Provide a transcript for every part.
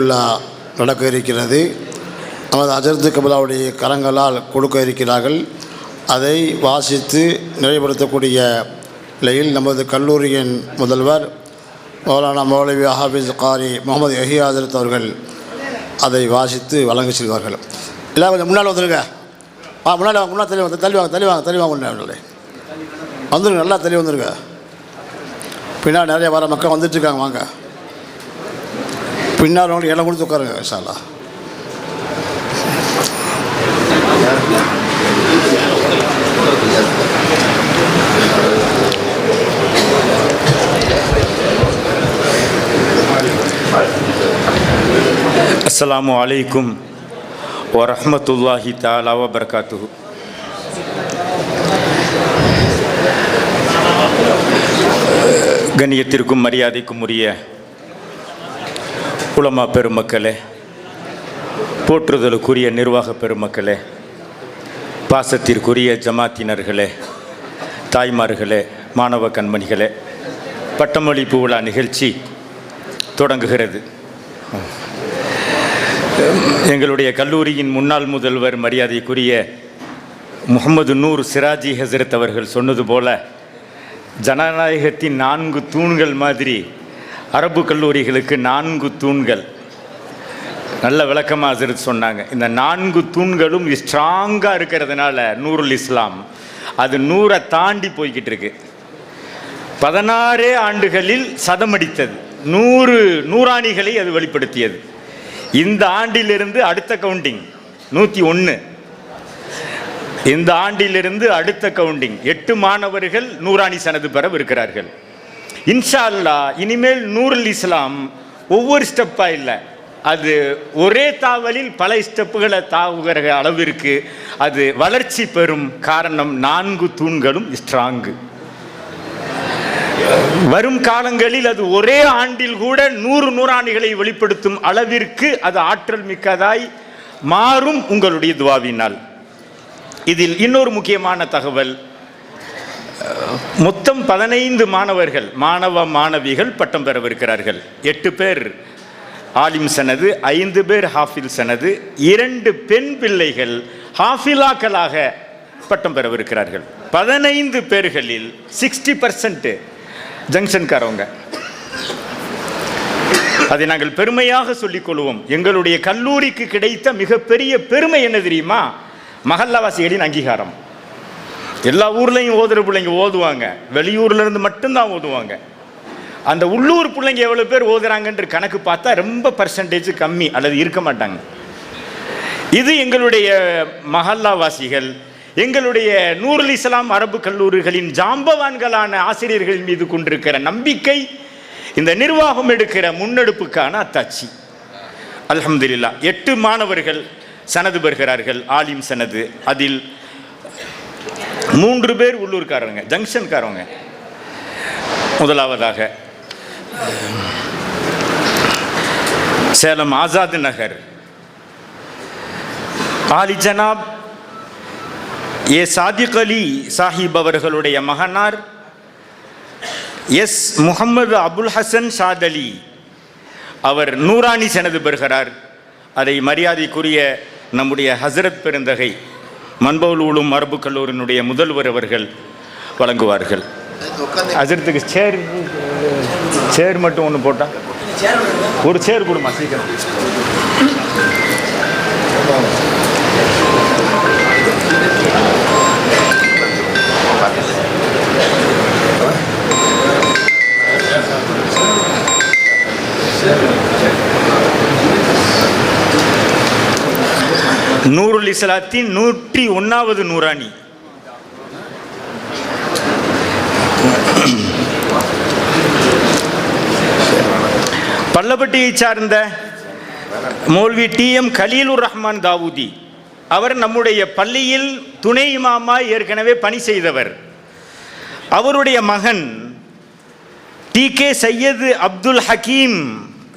விழா நடக்க இருக்கிறது. நமது அஜர்து கபிலாவுடைய கரங்களால் கொடுக்க இருக்கிறார்கள். அதை வாசித்து நிறைவுபடுத்தக்கூடிய நிலையில் நமது கல்லூரியின் முதல்வர் மௌலானா மௌலவி ஹாஃபிஸ் காரி முகமது யஹி ஆதரத் அவர்கள் அதை வாசித்து வழங்கி செல்வார்கள். எல்லாம் கொஞ்சம் முன்னால் வந்துருங்க. ஆ முன்னாடி வாங்க முன்னாடி தள்ளி வாங்க தள்ளி வாங்க வாங்க முன்னாடி வந்துருங்க நல்லா தெளிவு வந்துருங்க. பின்னாடி நிறைய வர மக்கள் வந்துட்டுருக்காங்க வாங்க. பின்னால் உங்களுக்கு இடம் கொடுத்து உட்காருங்க சாலா அஸ்ஸலாமு அலைக்கும் வரமத்துல்லாஹி தஆலா வ பரகாத்துஹு கண்ணியத்திற்கும் மரியாதைக்கும் உரிய குளமா பெருமக்களே போற்றுதலுக்குரிய நிர்வாக பெருமக்களே பாசத்திற்குரிய ஜமாத்தினர்களே தாய்மார்களே மாணவ கண்மணிகளே பட்டமளிப்பு விழா நிகழ்ச்சி தொடங்குகிறது. எங்களுடைய கல்லூரியின் முன்னாள் முதல்வர் மரியாதைக்குரிய முகமது நூர் சிராஜி ஹசரத் அவர்கள் சொன்னது போல ஜனநாயகத்தின் நான்கு தூண்கள் மாதிரி அரபு கல்லூரிகளுக்கு நான்கு தூண்கள். நல்ல விளக்கமாக ஹசரத் சொன்னாங்க. இந்த நான்கு தூண்களும் ஸ்ட்ராங்காக இருக்கிறதுனால நூருல் இஸ்லாம். அது நூறை தாண்டி போய்கிட்டு இருக்கு. பதினாறே ஆண்டுகளில் சதமடித்தது. நூறு நூறாணிகளை அது வெளிப்படுத்தியது. இந்த ஆண்டிலிருந்து அடுத்த கவுண்டிங் நூற்றி ஒன்று இந்த ஆண்டிலிருந்து அடுத்த கவுண்டிங் எட்டு மாணவர்கள் நூறாணி சனது பெறவிருக்கிறார்கள். இன்ஷா அல்லா இனிமேல் நூறுல் இஸ்லாம் ஒவ்வொரு ஸ்டெப்பாக இல்லை. அது ஒரே தாவலில் பல ஸ்டெப்புகளை தாவுகிற அளவிற்கு அது வளர்ச்சி பெறும் காரணம் நான்கு தூண்களும் ஸ்ட்ராங்கு வரும் காலங்களில் அது ஒரே ஆண்டில் கூட நூறு நூறாண்டுகளை வெளிப்படுத்தும் அளவிற்கு அது ஆற்றல் மிக்கதாய் மாறும் உங்களுடைய துவாவினால். இதில் இன்னொரு முக்கியமான தகவல் மொத்தம் பதினைந்து மாணவர்கள் மாணவ மாணவிகள் பட்டம் பெறவிருக்கிறார்கள். எட்டு பேர் ஆலிம் சனது ஐந்து பேர் ஹாஃபில் சனது இரண்டு பெண் பிள்ளைகள் ஹாஃபிலாக்களாக பட்டம் பெறவிருக்கிறார்கள். பதினைந்து பேர்களில் சிக்ஸ்டி பர்சன்ட்டு ஜங்ஷன்காரவங்க. அதை நாங்கள் பெருமையாக சொல்லிக் கொள்வோம் எங்களுடைய கல்லூரிக்கு கிடைத்த மிகப்பெரிய பெருமை என்ன தெரியுமா? மகல்லாவாசிகளின் அங்கீகாரம். எல்லா ஊர்லேயும் ஓதுகிற பிள்ளைங்க ஓதுவாங்க. வெளியூர்ல இருந்து மட்டும்தான் ஓதுவாங்க. அந்த உள்ளூர் பிள்ளைங்க எவ்வளோ பேர் ஓதுறாங்கன்ற கணக்கு பார்த்தா ரொம்ப பர்சன்டேஜ் கம்மி அல்லது இருக்க மாட்டாங்க. இது எங்களுடைய மஹல்லாவாசிகள் எங்களுடைய நூறுல் இஸ்லாம் அரபு கல்லூரிகளின் ஜாம்பவான்களான ஆசிரியர்கள் மீது கொண்டிருக்கிற நம்பிக்கை இந்த நிர்வாகம் எடுக்கிற முன்னெடுப்புக்கான அத்தாட்சி. அலமதுல்லா எட்டு மாணவர்கள் சனது பெறுகிறார்கள் ஆலிம் சனது. அதில் மூன்று பேர் உள்ளூர்காரங்க ஜங்ஷன்காரவங்க. முதலாவதாக சேலம் ஆசாத் நகர். ஆலி ஜனாப் ஏ சாதிக் அலி சாஹிப் அவர்களுடைய மகனார் எஸ் முகமது அபுல் ஹசன் ஷாத் அலி. அவர் நூறாணி செனது பெறுகிறார். அதை மரியாதைக்குரிய நம்முடைய ஹசரத் பெருந்தகை மண்பவுல் ஊழும் மரபு கல்லூரியினுடைய முதல்வர் அவர்கள் வழங்குவார்கள். அஜித்துக்கு சேர் சேர் மட்டும் ஒன்று போட்டா? ஒரு சேர் கொடுமா சீக்கிரம். நூருல் இஸ்லாத்தின் நூற்றி ஒன்றாவது நூறாணி. பள்ளப்பட்டியை சார்ந்த மௌல்வி டி எம் கலீலுர் ரஹ்மான் தாவூதி அவர் நம்முடைய பள்ளியில் துணை இமாமா ஏற்கனவே பணி செய்தவர். அவருடைய மகன் டி கே சையது அப்துல் ஹக்கீம்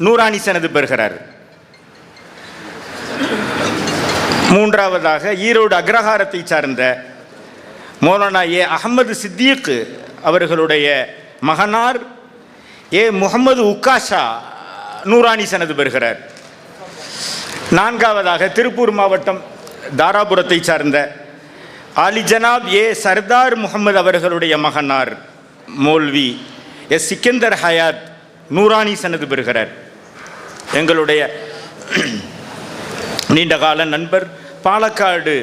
நூராணி சனது பெறுகிறார். மூன்றாவதாக ஈரோடு அக்ரஹாரத்தை சார்ந்த மௌலானா ஏ அகமது சித்தீக்கு அவர்களுடைய மகனார் ஏ முகமது உக்காஷா நூராணி சனது பெறுகிறார். நான்காவதாக திருப்பூர் மாவட்டம் தாராபுரத்தை சார்ந்த ஆலி ஜனாப் ஏ சர்தார் முகமது அவர்களுடைய மகனார் மோல்வி எஸ் சிக்கந்தர் ஹயாத் நூராணி சனது பெறுகிறார். எங்களுடைய நீண்டகால நண்பர் பாலக்காடு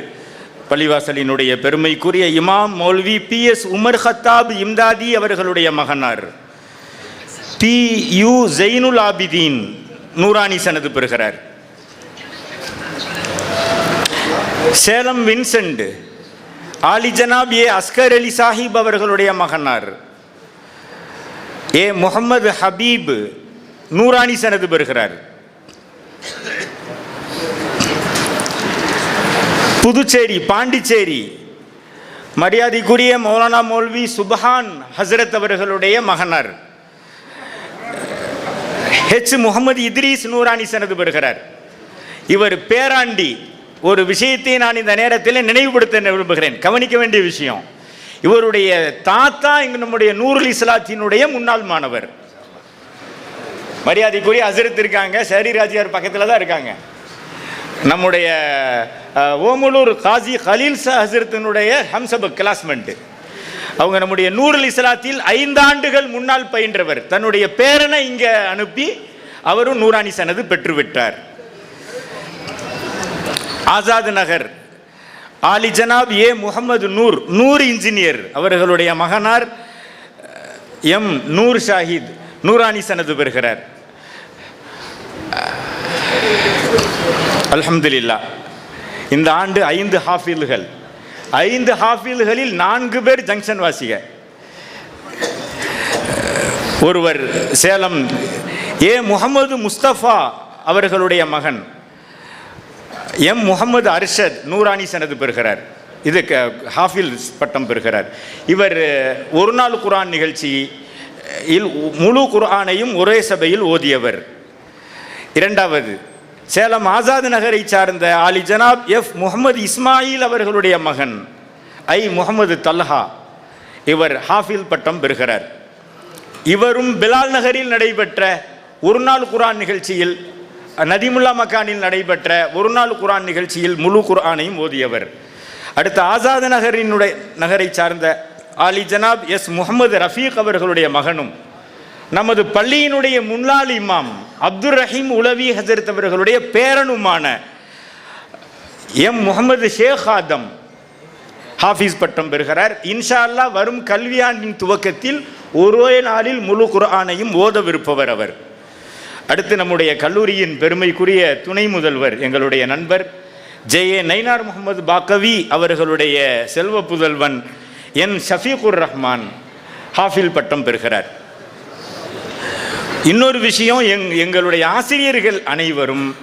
பள்ளிவாசலினுடைய பெருமைக்குரிய இமாம் மௌல்வி பி எஸ் உமர் ஹத்தாப் இம்தாதி அவர்களுடைய மகனார். பி யு ஜெயினுல் ஆபிதீன் நூராணி சனது பெறுகிறார். சேலம் வின்சென்ட் ஆலி ஜனாப் ஏ அஸ்கர் அலி சாஹிப் அவர்களுடைய மகனார். ஏ முகமது ஹபீப் நூராணி சனது பெறுகிறார். புதுச்சேரி பாண்டிச்சேரி. மரியாதைக்குரிய மௌலானா மௌல்வி சுபஹான் ஹசரத் அவர்களுடைய மகனார். ஹெச். முகமது இத்ரீஸ் நூரானி சனது பெறுகிறார். இவர் பேராண்டி. ஒரு விஷயத்தை நான் இந்த நேரத்தில் நினைவுபடுத்த விரும்புகிறேன். கவனிக்க வேண்டிய விஷயம். இவருடைய தாத்தா இங்கு நம்முடைய நூருல் இஸ்லாத்தினுடைய முன்னாள் மாணவர். மரியாதைக்குரிய ஹசரத் இருக்காங்க. ஷரி ராஜியார் பக்கத்தில் தான் இருக்காங்க. நம்முடைய ஓமலூர் காசி ஹலீல் ஹசரத்தினுடைய ஹம்சபக் கிளாஸ்மெண்ட்டு அவங்க நம்முடைய நூறுல் இஸ்லாத்தில் ஐந்தாண்டுகள் முன்னால் பயின்றவர். தன்னுடைய பேரனை இங்கே அனுப்பி அவரும் நூறாணி சனது பெற்றுவிட்டார். ஆசாத் நகர். ஆலி ஜனாப் ஏ முகமது நூர் நூறு இன்ஜினியர் அவர்களுடைய மகனார் எம் நூர் ஷாஹித் நூராணி சனது பெறுகிறார். அல்ஹம்துலில்லா இந்த ஆண்டு ஐந்து ஹாஃபில்கள். ஐந்து ஹாஃபில்களில் நான்கு பேர் ஜங்ஷன் வாசிக. ஒருவர் சேலம் ஏ முகமது முஸ்தபா அவர்களுடைய மகன். எம் முகமது அர்ஷத் நூராணி சனது பெறுகிறார். இது க- ஹாஃபில் பட்டம் பெறுகிறார். இவர் ஒரு நாள் குரான் நிகழ்ச்சி இல் முழு குர்ஆனையும் ஒரே சபையில் ஓதியவர். இரண்டாவது சேலம் ஆசாத் நகரை சார்ந்த ஆலி ஜனாப் எஃப் முகமது இஸ்மாயில் அவர்களுடைய மகன் ஐ முகமது தல்ஹா. இவர் ஹாஃபில் பட்டம் பெறுகிறார். இவரும் பிலால் நகரில் நடைபெற்ற ஒரு நாள் குரான் நிகழ்ச்சியில் நதிமுல்லா மக்கானில் நடைபெற்ற ஒரு நாள் குரான் நிகழ்ச்சியில் முழு குரானையும் ஓதியவர். அடுத்த ஆசாத் நகரினுடைய நகரை சார்ந்த ஆலி ஜனாப் எஸ் முகமது ரஃபீக் அவர்களுடைய மகனும் நமது பள்ளியினுடைய முன்னாள் இமாம் அப்துல் ரஹீம் உலவி ஹசரத் அவர்களுடைய பேரனுமான எம் முகமது ஷேக் ஆதம் ஹாஃபீஸ் பட்டம் பெறுகிறார். இன்ஷா அல்லாஹ் வரும் கல்வியாண்டின் துவக்கத்தில் ஒரே நாளில் முழு குர்ஆனையும் ஓதவிருப்பவர் அவர். அடுத்து நம்முடைய கல்லூரியின் பெருமைக்குரிய துணை முதல்வர் எங்களுடைய நண்பர் ஜே ஏ நைனார் முகமது பாக்கவி அவர்களுடைய செல்வ புதல்வன் என் ஷஃபீகுர் ரஹ்மான் ஹாஃபில் பட்டம் பெறுகிறார். இன்னொரு விஷயம் எங் எங்களுடைய ஆசிரியர்கள் அனைவரும்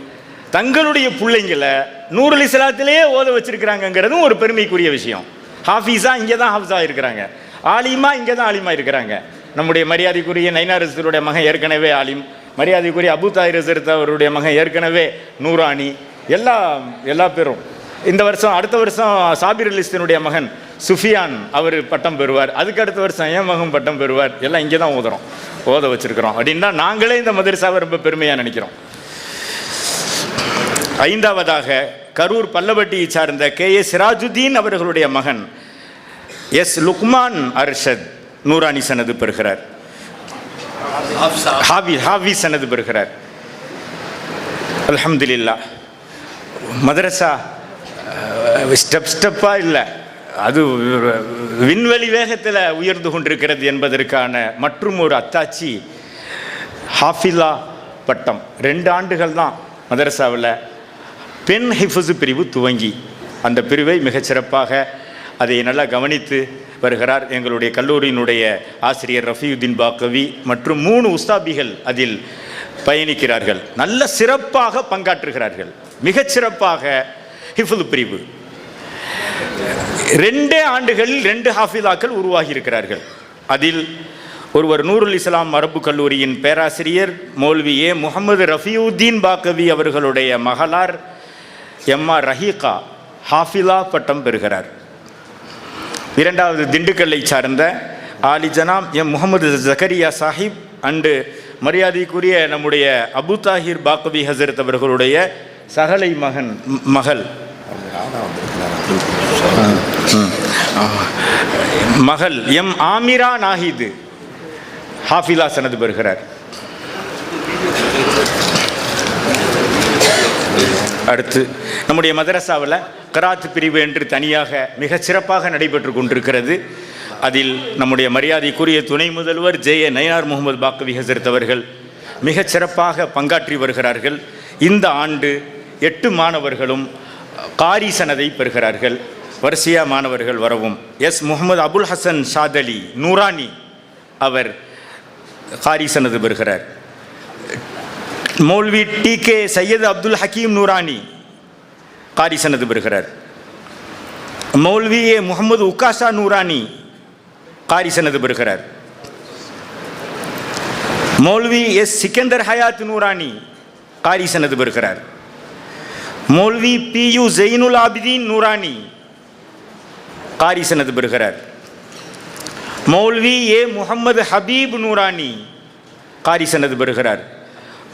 தங்களுடைய பிள்ளைங்களை நூறு இஸ்லாத்திலேயே ஓத வச்சிருக்கிறாங்கங்கிறதும் ஒரு பெருமைக்குரிய விஷயம். ஹாஃபீஸா இங்கே தான் ஹாஃபிஸா இருக்கிறாங்க. ஆலிமா இங்கே தான் ஆலிமா இருக்கிறாங்க. நம்முடைய மரியாதைக்குரிய நைனாரசருடைய மகன் ஏற்கனவே ஆலிம். மரியாதைக்குரிய அபு தாயிர் அவருடைய மகன் ஏற்கனவே நூராணி எல்லா எல்லா பேரும். இந்த வருஷம் அடுத்த வருஷம் சாபிர் அலிஸ்தனுடைய மகன் சுஃபியான் அவர் பட்டம் பெறுவார். அதுக்கு அடுத்த வருஷம் ஏமகம் மகன் பட்டம் பெறுவார். எல்லாம் இங்கே தான் ஓதுறோம். ஓத வச்சிருக்கிறோம். அப்படின்னா நாங்களே இந்த மதரசாவை ரொம்ப பெருமையாக நினைக்கிறோம். ஐந்தாவதாக கரூர் பல்லவட்டியை சார்ந்த கே. எஸ். சிராஜுதீன் அவர்களுடைய மகன் எஸ். லுக்மான் அர்ஷத் நூரானி சனது பெறுகிறார். ஹாவி ஹாவி சனது பெறுகிறார். அலமதுல்லா மதரசா ஸ்டெப் ஸ்டெப்பாக இல்லை. அது விண்வெளி வேகத்தில் உயர்ந்து கொண்டிருக்கிறது என்பதற்கான மற்றும் ஒரு அத்தாச்சி ஹாஃபிலா பட்டம். ரெண்டு ஆண்டுகள் தான் மதரசாவில் பெண் ஹிஃபுசு பிரிவு துவங்கி. அந்த பிரிவை மிகச்சிறப்பாக அதை நல்லா கவனித்து வருகிறார் எங்களுடைய கல்லூரியினுடைய ஆசிரியர் ரஃபியுதீன் பாக்கவி மற்றும் மூணு உஸ்தாபிகள் அதில் பயணிக்கிறார்கள். நல்ல சிறப்பாக பங்காற்றுகிறார்கள். மிகச்சிறப்பாக ஹிஃபுல் பிரிவு. ரெண்டே ஆண்டுகளில் ரெண்டு ஹாஃபிதாக்கள் உருவாகி இருக்கிறார்கள் அதில் ஒருவர் நூருல் இஸ்லாம் மரபு கல்லூரியின் பேராசிரியர் மௌல்வி ஏ. முகமது ரஃபியுddin பாக்கவி அவர்களுடைய மகளார் எம்ஆர் ரஹீகா ஹாஃபிலா பட்டம் பெறுகிறார். இரண்டாவது திண்டுக்கல்லை சார்ந்த ஆலி ஜனாம் எம். முகமது ஜக்கரியா சாஹிப் அண்டு மரியாதைக்குரிய நம்முடைய அபு தாஹிர் பாக்கவி ஹசரத் அவர்களுடைய சகலை மகன் மகள். மகள் எம் ஆமிரா நாஹிது. ஹாஃபிலா சனது பெறுகிறார். அடுத்து நம்முடைய மதரசாவில் கராத் பிரிவு என்று தனியாக மிக சிறப்பாக நடைபெற்று கொண்டிருக்கிறது. அதில் நம்முடைய மரியாதைக்குரிய துணை முதல்வர் ஜே ஏ நயினார் முகமது பாக்கவி ஹசரத் அவர்கள் மிகச் சிறப்பாக பங்காற்றி வருகிறார்கள். இந்த ஆண்டு எட்டு மாணவர்களும் காரி சனதை பெறுகிறார்கள். வரிசையா மாணவர்கள் வரவும். எஸ். முகமது அபுல் ஹசன் சாதலி நூரானி அவர் காரி சனது பெறுகிறார். மௌல்வி டி. கே. சையது அப்துல் ஹக்கீம் நூரானி காரி சனது பெறுகிறார். மௌல்வி ஏ. முகமது உக்காஷா நூரானி காரி சனது பெறுகிறார். மௌல்வி எஸ். சிக்கந்தர் ஹயாத் நூரானி காரி சனது பெறுகிறார். மௌல்வி பி. யு. ஜெயினுல் ஆபிதீன் நூரானி காரி சனது பெறுகிறார். மௌல்வி ஏ முகமது ஹபீப் நூரானி காரி சனது பெறுகிறார்.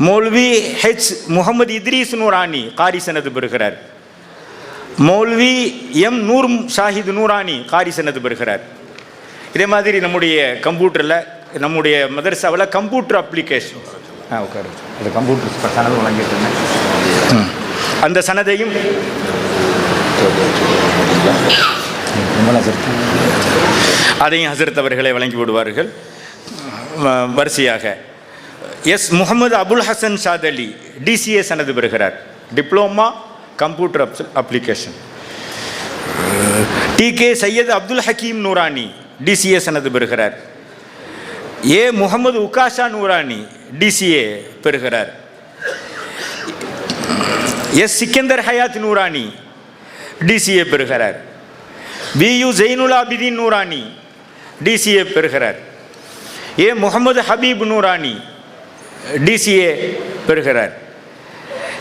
மௌல்வி ஹெச் முகமது இத்ரீஸ் நூரானி காரி சனது பெறுகிறார். மௌல்வி எம் நூர் ஷாஹித் நூரானி காரி சனது பெறுகிறார். இதே மாதிரி நம்முடைய கம்ப்யூட்டரில் நம்முடைய மதரசாவில் கம்ப்யூட்டர் அப்ளிகேஷன். ஆ உட்காரு. அது கம்ப்யூட்டர் சனது வழங்கிட்டு இருந்தேன். அந்த சனதையும் அதையும் ஹசரத் அவர்களை வழங்கி விடுவார்கள். வ- வரிசையாக. எஸ் முகமது அபுல் ஹசன் சாத் அலி டிசிஎஸ் எனது பெறுகிறார். Diploma computer application. T K Syed Abdul Hakeem Noorani DCS எனது பெறுகிறார். ஏ முகமது உகாஷா நூரானி டிசிஏ பெறுகிறார். எஸ் சிக்கந்தர் ஹயாத் நூரானி டிசிஏ பெறுகிறார். V U Zainul Noorani DCA பெறுகிறார். ஏ முகமது ஹபீப் நூரானி டிசிஏ பெறுகிறார்.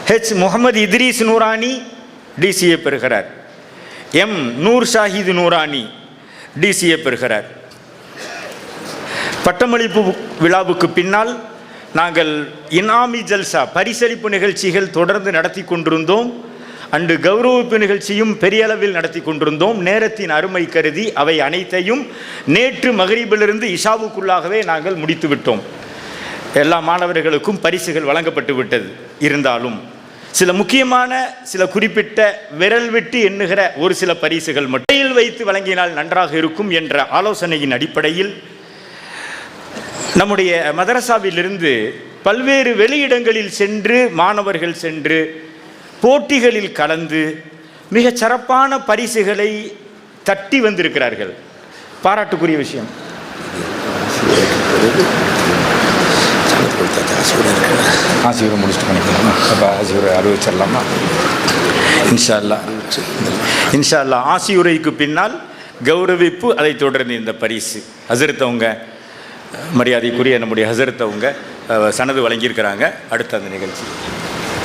ஹெச் முகமது இத்ரீஸ் நூரானி டிசிஏ பெறுகிறார். எம் நூர் ஷாஹித் நூரானி டிசிஏ பெறுகிறார். பட்டமளிப்பு விழாவுக்கு பின்னால் நாங்கள் இனாமி ஜல்சா பரிசளிப்பு நிகழ்ச்சிகள் தொடர்ந்து நடத்தி கொண்டிருந்தோம். அன்று கௌரவிப்பு நிகழ்ச்சியும் பெரிய அளவில் நடத்தி கொண்டிருந்தோம். நேரத்தின் அருமை கருதி அவை அனைத்தையும் நேற்று மகரீபிலிருந்து இஷாவுக்குள்ளாகவே நாங்கள் முடித்துவிட்டோம் எல்லா மாணவர்களுக்கும் பரிசுகள் வழங்கப்பட்டு விட்டது இருந்தாலும் சில முக்கியமான சில குறிப்பிட்ட விரல் விட்டு எண்ணுகிற ஒரு சில பரிசுகள் மட்டையில் வைத்து வழங்கினால் நன்றாக இருக்கும் என்ற ஆலோசனையின் அடிப்படையில் நம்முடைய மதரசாவிலிருந்து பல்வேறு வெளியிடங்களில் சென்று மாணவர்கள் சென்று போட்டிகளில் கலந்து மிகச் சிறப்பான பரிசுகளை தட்டி வந்திருக்கிறார்கள். பாராட்டுக்குரிய விஷயம். ஆசிரியரை முடிச்சுட்டு பண்ணிக்கலாமா? அப்போ ஆசிரியரை அறிவிச்சிடலாமா? இன்ஷா அல்லா இன்ஷா அல்லா ஆசியுரைக்கு பின்னால் கௌரவிப்பு அதைத் தொடர்ந்து இந்த பரிசு. ஹசரத்தவங்க மரியாதைக்குரிய நம்முடைய ஹசரத்தவங்க சனது வழங்கியிருக்கிறாங்க. அடுத்த அந்த நிகழ்ச்சி.